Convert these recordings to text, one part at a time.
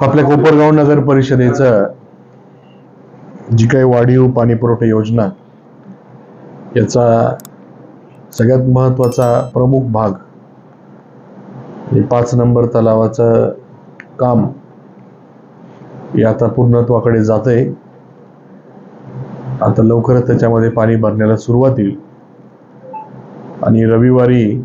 आपल्या कोपरगाव नगर परिषदेचं जी काही वाढीव पाणी पुरवठा योजना याचा सगळ्यात महत्त्वाचा प्रमुख भाग म्हणजे पाच नंबर तलावाचं काम हे आता पूर्णत्वाकडे जात आहे आता लवकरच त्याच्यामध्ये पाणी भरण्याला सुरुवात येईल आणि रविवारी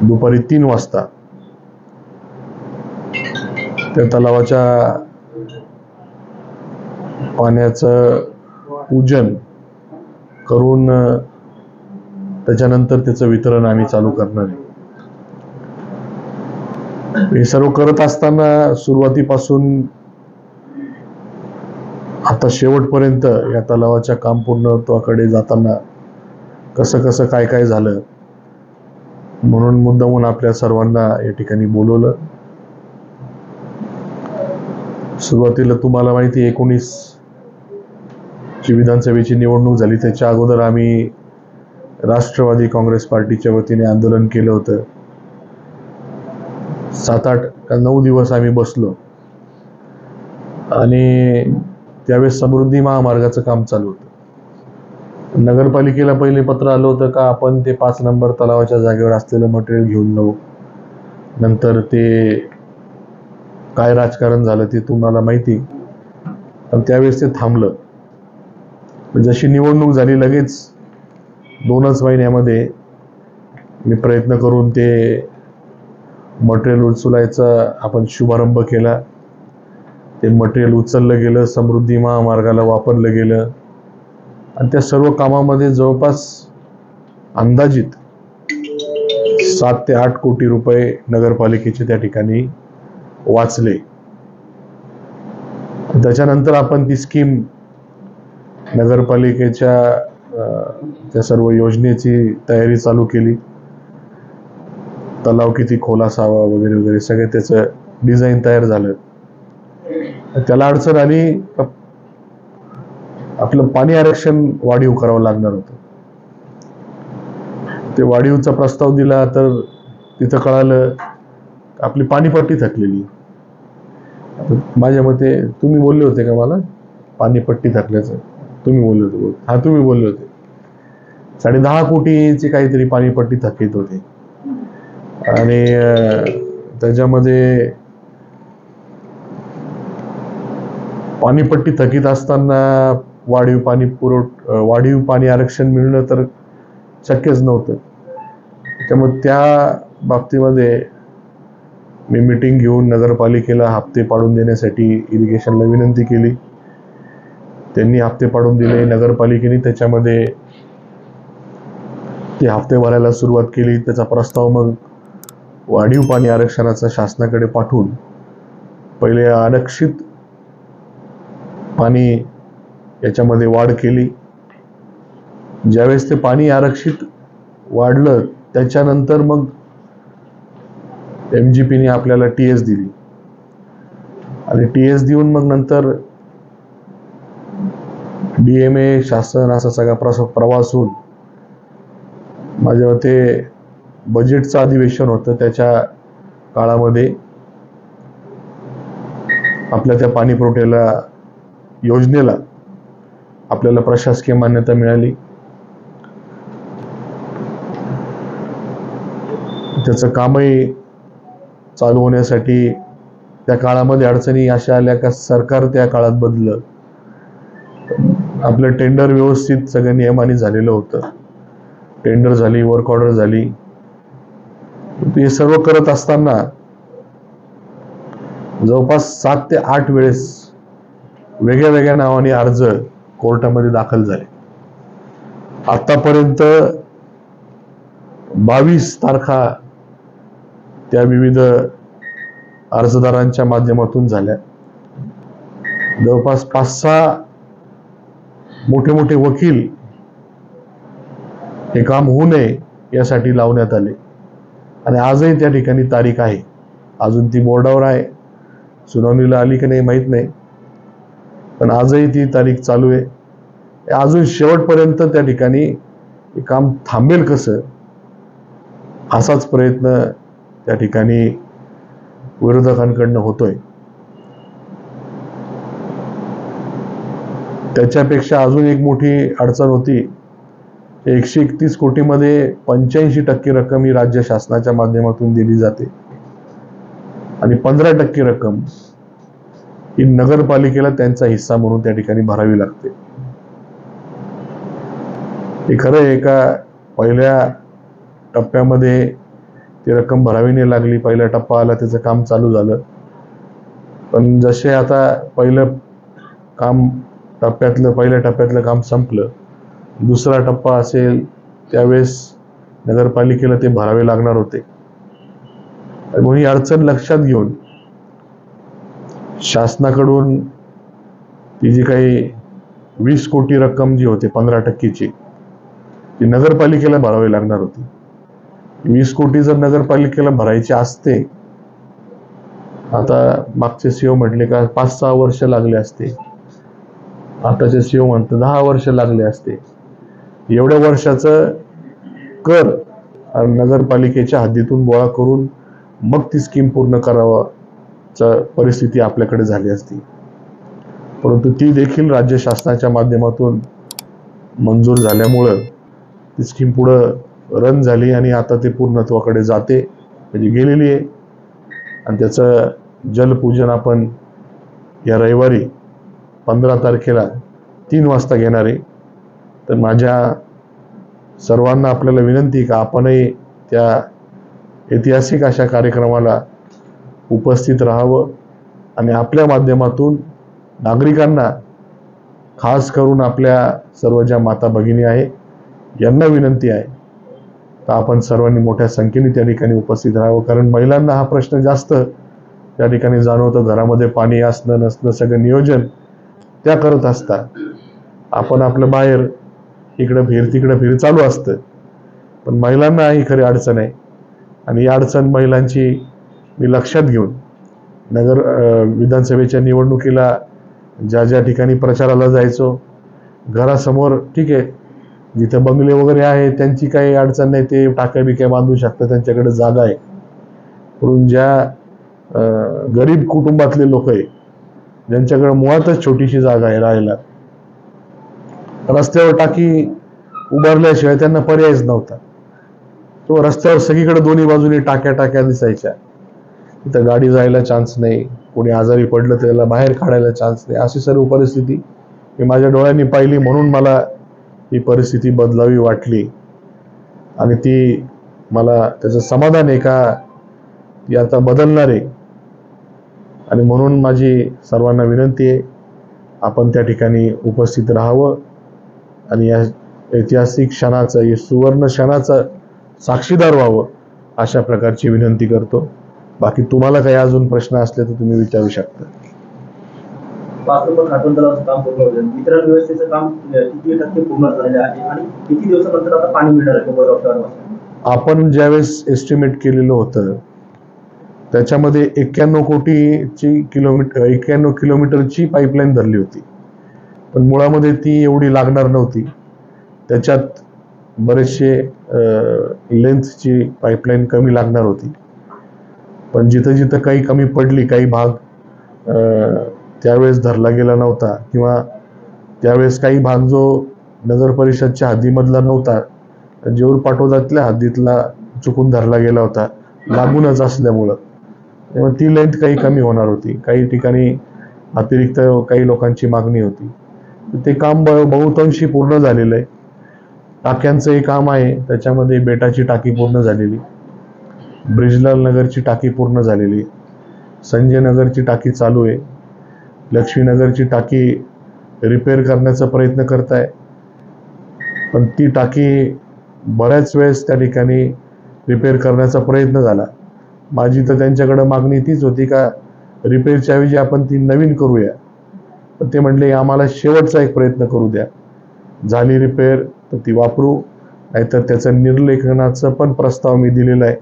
दुपारी तीन वाजता. त्या तलावाच्या पाण्याचं पूजन करून त्याच्यानंतर त्याचं वितरण आम्ही चालू करणार आहे. हे सर्व करत असताना सुरुवातीपासून आता शेवटपर्यंत या तलावाच्या काम पूर्णत्वाकडे जाताना कसं कसं काय काय झालं म्हणून मुद्दामून आपल्या सर्वांना या ठिकाणी बोलवलं. सुरुवातीला तुम्हाला माहिती एकोणीस ची विधानसभेची निवडणूक झाली. त्याच्या अगोदर आम्ही राष्ट्रवादी काँग्रेस पार्टीच्या वतीने आंदोलन केलं होतं. सात आठ का नऊ दिवस आम्ही बसलो. आणि त्यावेळेस समृद्धी महामार्गाचं काम चालू होतं. नगरपालिकेला पहिले पत्र आलं होतं का आपण ते पाच नंबर तलावाच्या जागेवर असलेलं मटेरियल घेऊन जाऊ. नंतर ते काय राजकारण झालं ते तुम्हाला माहिती. पण त्यावेळेस ते थांबलं. जशी निवडणूक झाली लगेच दोनच महिन्यामध्ये मी प्रयत्न करून ते मटेरियल उचलायचा आपण शुभारंभ केला. ते मटेरियल उचललं गेलं समृद्धी महामार्गाला वापरलं गेलं. आणि त्या सर्व कामामध्ये जवळपास अंदाजित सात ते आठ कोटी रुपये नगरपालिकेचे त्या ठिकाणी वाचले. त्याच्यानंतर आपण ती स्कीम नगरपालिकेच्या त्या सर्व योजनेची तयारी चालू केली. तलाव किती खोल असावा वगैरे वगैरे सगळे त्याचं डिझाईन तयार झालं. त्याला अडचण आली आपलं पाणी आरक्षण वाढीव करावं लागणार होतं. ते वाढीवचा प्रस्ताव दिला तर तिथं कळालं आपली पाणीपट्टी थकलेली. माझ्या मते तुम्ही बोलले होते का मला? पाणीपट्टी थकल्याचं. तुम्ही बोलले होते हा तुम्ही बोलले होते. साडे दहा कोटीची काहीतरी पाणीपट्टी थकीत होती. आणि त्याच्यामध्ये पाणीपट्टी थकीत असताना वाढीव पाणी पुरवठ वाढीव पाणी आरक्षण मिळणं तर शक्यच नव्हतं. त्यामुळे त्या बाबतीमध्ये मी मिटिंग घेऊन नगरपालिकेला हप्ते पाडून देण्यासाठी इरिगेशनला विनंती केली. त्यांनी हप्ते पाडून दिले नगरपालिकेने त्याच्यामध्ये ते हप्ते भरायला सुरुवात केली. त्याचा प्रस्ताव मग वाढीव पाणी आरक्षणाचा शासनाकडे पाठवून पहिले आरक्षित पाणी याच्यामध्ये वाढ केली. ज्यावेळेस ते पाणी आरक्षित वाढलं त्याच्यानंतर मग एम जी पीने आपल्याला टी एस दिली. आणि टी एस देऊन मग नंतर डी एम ए शासन असा सगळा प्रस प्रवास होऊन माझ्या मते बजेटचं अधिवेशन होतं. त्याच्या काळामध्ये आपल्या त्या पाणी पुरवठ्याला योजनेला आपल्याला प्रशासकीय मान्यता मिळाली. त्याचं कामही चालू होण्यासाठी त्या काळामध्ये अडचणी अशा आल्या का सरकार त्या काळात बदलं आपलं टेंडर व्यवस्थित सगळं नियमाने झालेलं होतं. टेंडर झाली वर्क ऑर्डर झाली. हे सर्व करत असताना जवळपास सात ते आठ वेळेस वेगळ्या वेगळ्या नावाने अर्ज कोर्टामध्ये दाखल झाले. आतापर्यंत बावीस तारखा त्या विविध अर्जदारांच्या माध्यमातून झाल्या. जवळपास पाच सहा मोठे मोठे वकील हे काम होऊ नये यासाठी लावण्यात आले. आणि आजही त्या ठिकाणी तारीख आहे. अजून ती बोर्डावर आहे. सुनावणीला आली की नाही माहीत नाही. पण आजही ती तारीख चालू आहे. अजून शेवटपर्यंत त्या ठिकाणी काम थांबेल कसं? असाच प्रयत्न त्या ठिकाणी विरोधकांकडनं होतोय. त्याच्यापेक्षा अजून एक मोठी अडचण होती एकशे एकतीस कोटीमध्ये पंच्याऐंशी टक्के रक्कम ही राज्य शासनाच्या माध्यमातून दिली जाते. आणि पंधरा टक्के रक्कम ही नगरपालिकेला त्यांचा हिस्सा म्हणून त्या ठिकाणी भरावी लागते. हे खरं एका पहिल्या टप्प्यामध्ये ती रक्कम भरावी नाही लागली पहिला टप्पा आला त्याचं काम चालू झालं. पण जसे आता पहिलं काम टप्प्यातलं पहिल्या टप्प्यातलं काम संपलं दुसरा टप्पा असेल त्यावेळेस नगरपालिकेला ते भरावे लागणार होते. म्हणून ही अडचण लक्षात घेऊन शासनाकडून ती जी काही वीस कोटी रक्कम जी होती पंधरा टक्केची ती नगरपालिकेला भरावी लागणार होती. वीस कोटी जर नगरपालिकेला भरायची असते आता मागचे सीओ म्हटले का पाच सहा वर्ष लागले असते. आताचे सीओ म्हणतो दहा वर्ष लागले असते. एवढ्या वर्षाचं कर नगरपालिकेच्या हद्दीतून गोळा करून मग ती स्कीम पूर्ण करावं. करावाचा परिस्थिती आपल्याकडे झाली असती. परंतु ती देखील राज्य शासनाच्या माध्यमातून मंजूर झाल्यामुळं ती स्कीम पुढं रन झाली आणि आता ते पूर्णत्वाकडे जाते म्हणजे गेलेली आहे. आणि त्याचं जलपूजन आपण या रविवारी पंधरा तारखेला तीन वाजता घेणार आहे. तर माझ्या सर्वांना आपल्याला विनंती का आपणही त्या ऐतिहासिक अशा कार्यक्रमाला उपस्थित राहावं आणि आपल्या माध्यमातून नागरिकांना खास करून आपल्या सर्व ज्या माता भगिनी आहे यांना विनंती आहे तर आपण सर्वांनी मोठ्या संख्येने त्या ठिकाणी उपस्थित राहावं. कारण महिलांना हा प्रश्न जास्त त्या ठिकाणी जाणवतो. घरामध्ये पाणी असणं नसणं सगळं नियोजन त्या करत असतात. आपण आपलं बाहेर इकडं फिर तिकडं फिर चालू असतं. पण महिलांना ही खरी अडचण आहे. आणि ही अडचण महिलांची मी लक्षात घेऊन नगर विधानसभेच्या निवडणुकीला ज्या ज्या ठिकाणी प्रचाराला जायचो घरासमोर ठीक आहे जिथे बंगले वगैरे आहे त्यांची काही अडचण नाही ते टाक्या बिक्या बांधू शकतात त्यांच्याकडे जागा आहे. म्हणून ज्या गरीब कुटुंबातले लोक आहे ज्यांच्याकडे मुळातच छोटीशी जागा आहे राहायला रस्त्यावर टाकी उभारल्याशिवाय त्यांना पर्यायच नव्हता. तो रस्त्यावर सगळीकडे दोन्ही बाजूनी टाक्या टाक्या दिसायच्या. तिथं गाडी जायला चान्स नाही कोणी आजारी पडलं त्याला बाहेर काढायला चान्स नाही. अशी सर्व परिस्थिती मी माझ्या डोळ्यांनी पाहिली म्हणून मला ही परिस्थिती बदलावी वाटली. आणि ती मला त्याचं समाधान आहे का ती आता बदलणार आहे. आणि म्हणून माझी सर्वांना विनंती आहे आपण त्या ठिकाणी उपस्थित राहावं. आणि या ऐतिहासिक क्षणाचं सुवर्ण क्षणाचं साक्षीदार व्हावं अशा प्रकारची विनंती करतो. बाकी तुम्हाला काही अजून प्रश्न असले तर तुम्ही विचारू शकता. आपण ज्यावेळेस एस्टिमेट केलेलं होतं त्याच्यामध्ये एक्क्याण्णव कोटीची किलोमीटर एक्क्याण्णव किलोमीटरची पाईपलाईन धरली होती. पण मुळामध्ये ती एवढी लागणार नव्हती. त्याच्यात बरेचसे लेंथची पाईपलाईन कमी लागणार होती. पण जिथं जिथं काही कमी पडली काही भाग त्यावेळेस धरला गेला नव्हता किंवा त्यावेळेस काही भाग जो नगर परिषदच्या हद्दीमधला नव्हता जेऊर पाठोदातल्या हद्दीतला चुकून धरला गेला होता लागूनच असल्यामुळं. त्यामुळे ती लेंथ काही कमी होणार होती. काही ठिकाणी अतिरिक्त काही लोकांची मागणी होती. ते काम ब- बहुतांशी पूर्ण झालेलं आहे. टाक्यांचंही काम आहे. त्याच्यामध्ये बेटाची टाकी पूर्ण झालेली. ब्रिजलाल नगरची टाकी पूर्ण झालेली. संजय नगरची टाकी चालू आहे. लक्ष्मीनगरची टाकी रिपेअर करण्याचा प्रयत्न करत आहे पण ती टाकी बऱ्याच वेळेस त्या ठिकाणी रिपेअर करण्याचा प्रयत्न झाला. माझी तर त्यांच्याकडं मागणी तीच होती का रिपेअरच्या ऐवजी आपण ती नवीन करूया. पण ते म्हणले आम्हाला शेवटचा एक प्रयत्न करू द्या. झाली रिपेअर तर ती वापरू. नाहीतर त्याचं निर्लेखनाचं पण प्रस्ताव मी दिलेला आहे.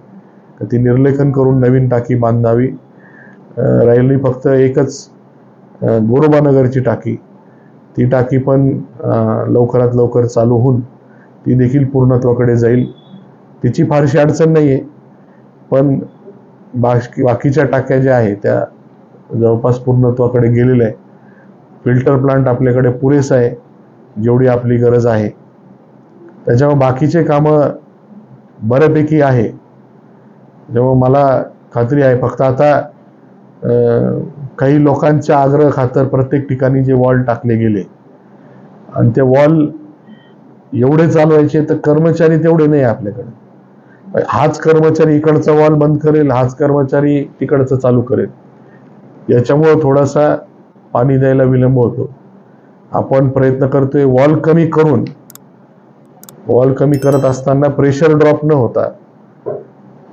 ती निर्लेखन करून नवीन टाकी बांधावी. राहिली फक्त एकच गोरोबानगरची टाकी. ती टाकी पण लवकरात लवकर चालू होऊन ती देखील पूर्णत्वाकडे जाईल. तिची फारशी अडचण नाही आहे पण बाकी बाकीच्या टाक्या ज्या आहे त्या जवळपास पूर्णत्वाकडे गेलेल्या आहे फिल्टर प्लांट आपल्याकडे पुरेसा आहे जेवढी आपली गरज आहे. त्याच्यामुळे बाकीचे कामं बऱ्यापैकी आहे. त्यामुळे मला खात्री आहे फक्त आता काही लोकांच्या आग्रह खातर प्रत्येक ठिकाणी जे वॉल टाकले गेले. आणि ते वॉल एवढे चालवायचे तर कर्मचारी तेवढे नाही आपल्याकडे. हाच कर्मचारी इकडचा वॉल बंद करेल हाच कर्मचारी तिकडचं चालू करेल. याच्यामुळं थोडासा पाणी द्यायला विलंब होतो. आपण प्रयत्न करतोय वॉल कमी करून वॉल कमी करत असताना प्रेशर ड्रॉप न होता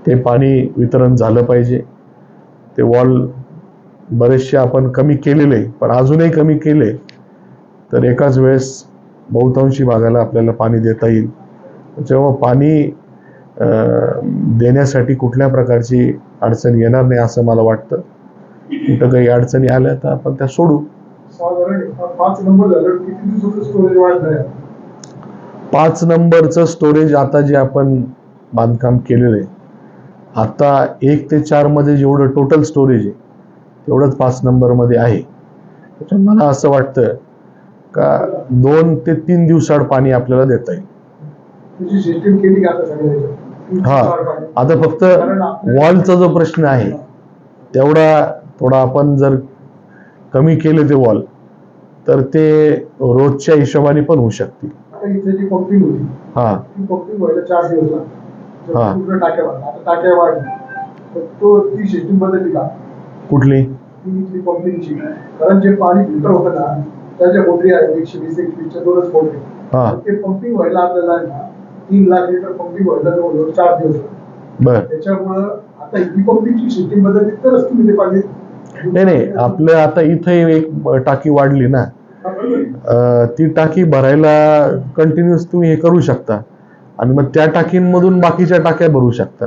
ते पाणी वितरण झालं पाहिजे. ते वॉल बरेचसे आपण कमी केलेले पण अजूनही कमी केले तर एकाच वेळेस बहुतांशी भागाला आपल्याला पाणी देता येईल. त्याच्यामुळं पाणी देण्यासाठी कुठल्या प्रकारची अडचण येणार नाही असं मला वाटतं. कुठं काही अडचणी आल्या तर आपण त्या सोडू. पाच नंबरचं स्टोरेज आता जे आपण बांधकाम केलेलं आहे आता एक ते चारमध्ये जेवढं टोटल स्टोरेज आहे तेवढंच पाच नंबरमध्ये आहे. त्याच्यामुळे मला असं वाटतं का दोन ते तीन दिवसाड पाणी आपल्याला देता येईल. हा. आता फक्त वॉलचा जो प्रश्न आहे तेवढा थोडा आपण जर कमी केले ते वॉल तर ते रोजच्या हिशोबाने पण होऊ शकतील. हा. हा. टाक्या वाढल्या आता टाक्या वाढली. तर तो ती सिस्टीम बदलली का कुठली? ती इथली पंपिंगची कारण जे पाणी फिल्टर होतं ना त्या ज्या मोटरी आहेत एकशे वीस एकवीसच्या दोनच मोटरी हा. ते पंपिंग व्हायला आपल्याला आहे ना तीन लाख लिटर पंपिंग व्हायला जवळजवळ चार दिवस. बर. त्याच्यामुळं आता ही पंपिंगची सिस्टीम बदलली तरच तुम्ही ते पाणी नाही नाही आपलं आता इथे एक टाकी वाढली ना. हा, बरोबर आहे. अं, ती टाकी भरायला कंटिन्युअस तुम्ही हे करू शकता. आणि मग त्या टाकींमधून बाकीच्या टाक्या भरू शकता.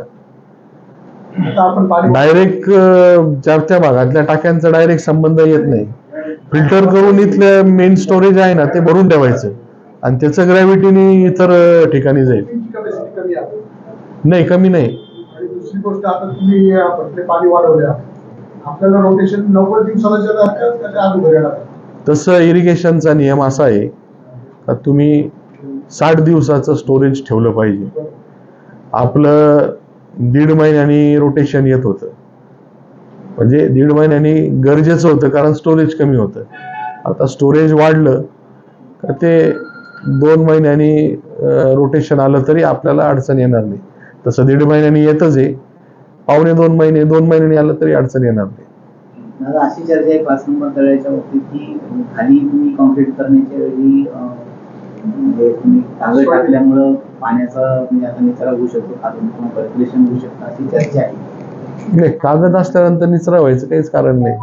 आता आपण पाणी डायरेक्ट चारच्या भागातल्या टाक्यांचा डायरेक्ट संबंध येत नाही. फिल्टर करून इथलं मेन स्टोरेज आहे ना ते भरून ठेवायचं. आणि त्याचं ग्रॅव्हिटीने इतर ठिकाणी जाईल. नाही कमी नाही. दुसरी गोष्ट आता तुम्ही पाणी वाढवल्या. आपल्याला रोटेशन नव्वद दिवसाला. तसं इरिगेशनचा नियम असा आहे का तुम्ही साठ दिवसाचं स्टोरेज ठेवलं पाहिजे. आपलं दीड महिन्यानी रोटेशन येत होतं. म्हणजे दीड महिन्यानी गरजेचं होतं कारण स्टोरेज कमी होतं. आता स्टोरेज वाढलं का ते दोन महिन्यांनी रोटेशन आलं तरी आपल्याला अडचण येणार नाही. तसं दीड महिन्यांनी येतच आहे. पावणे दोन महिने दोन महिन्यांनी आलं तरी अडचण येणार नाही. अशी चर्चा आहे पाच नंबर तळ्याच्या बाबतीत की खाली तुम्ही कॉन्क्रीट करण्याच्या वेळी म्हणजे तुम्ही कागद टाकल्यामुळं पाण्याचा म्हणजे आता निचरा होऊ शकतो खालून किंवा पर्क्युलेशन होऊ शकतं अशी चर्चा आहे. नाही कागद असल्यानंतर निचरा व्हायचं काहीच कारण नाही.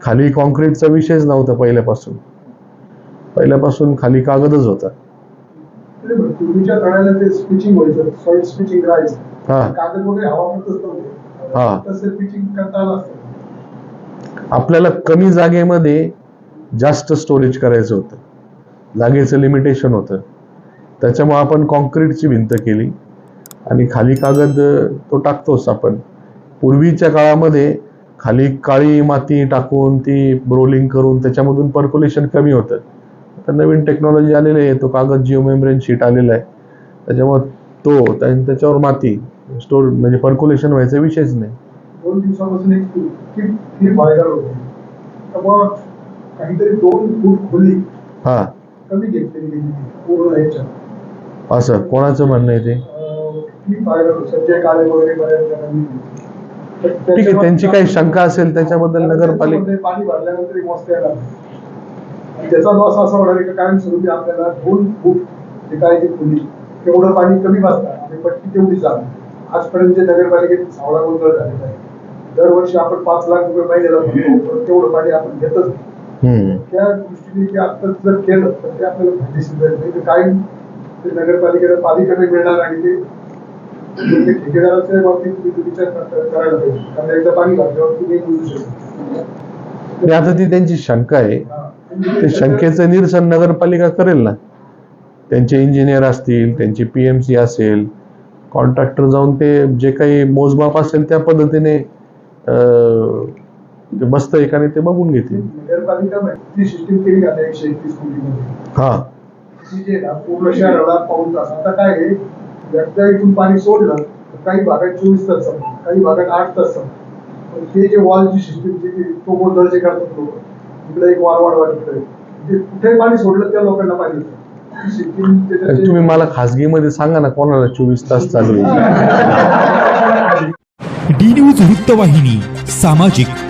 खाली कॉन्क्रीटचा विषयच नव्हता पहिल्यापासून. पहिल्यापासून खाली कागदच होता. हा. हा. आपल्याला कमी जागेमध्ये जास्त स्टोरेज करायचं होतं. जागेचं लिमिटेशन होतं. त्याच्यामुळे आपण कॉन्क्रीटची भिंत केली. आणि खाली कागद तो टाकतोच आपण. पूर्वीच्या काळामध्ये खाली काळी माती टाकून ती रोलिंग करून त्याच्यामधून पर्क्युलेशन कमी होतं. आता नवीन टेक्नॉलॉजी आलेली आहे तो कागद जिओ मेम्ब्रेन शीट आलेला आहे. त्याच्यामुळे तो त्या- त्याच्यावर माती स्टोर म्हणजे पर्क्युलेशन व्हायचा विषयच नाही. दोन दिवसापासून एक क्लिप क्लिप व्हायरल होती. त्यामुळं काहीतरी दोन फूट खोली हा. कमी घेतलेली गेली ती पूर्ण ह्याच्यात असं? कोणाचं म्हणणं आहे ते? संजय काळे वगैरे बऱ्याच जणांनी तर ठीक आहे त्याच्यावर- त्यांची काही शंका असेल त्याच्याबद्दल नगरपालिका त्याच्यामध्ये पाणी भरल्यानंतर मस्त आणि त्याचा लॉस असा होणार आहे की कायमस्वरूपी आपल्याला दोन फूट जे काय ती खोली तेवढं पाणी कमी वाचणार आणि पट्टी तेवढी जाणार. आजपर्यंत जे नगरपालिकेत सावळा गोंधळ झालेला आहे. दरवर्षी आपण पाच लाख रुपये महिन्याला भरतो पण तेवढं पाणी आपण घेतच नाही. हम्म. त्या दृष्टीने ते आता जर केलं तर ते आपल्याला फायदेशीर जाईल नाही तर काय ते नगरपालिकेला पाणी कमी मिळणार आणि ते ते ठेकेदाराच्या बाबतीत तुम्ही विचार करायला पाहिजे. कारण एकदा पाणी घातल्यावर तुम्ही बुजू शकता. आता ती त्यांची शंका आहे. ते शंकेचं निरसन नगरपालिका करेल ना. त्यांचे इंजिनियर असतील त्यांची पी एम सी असेल कॉन्ट्रॅक्टर जाऊन ते जे काही मोजमाप असेल त्या पद्धतीने ते मस्त एकाने ते बघून घेतील. नगरपालिका ती सिस्टीम केली आता एकशे एकतीस कोटीमध्ये? हा. जे पूर्ण शहराला आता काय आहे? एकदा इथून पाणी सोडलं तर काही भागात चोवीस तास काही भागात आठ तास ते जे वॉलची सिस्टीम जे तो गोंधळ जे करतात लोक तिकडे एक वारवाड वाटत ते कुठे पाणी सोडलं त्या लोकांना तुम्ही मला खासगीमध्ये सांगा ना कोणाला चोवीस तास चालू आहे? डी न्यूज वृत्तवाहिनी सामाजिक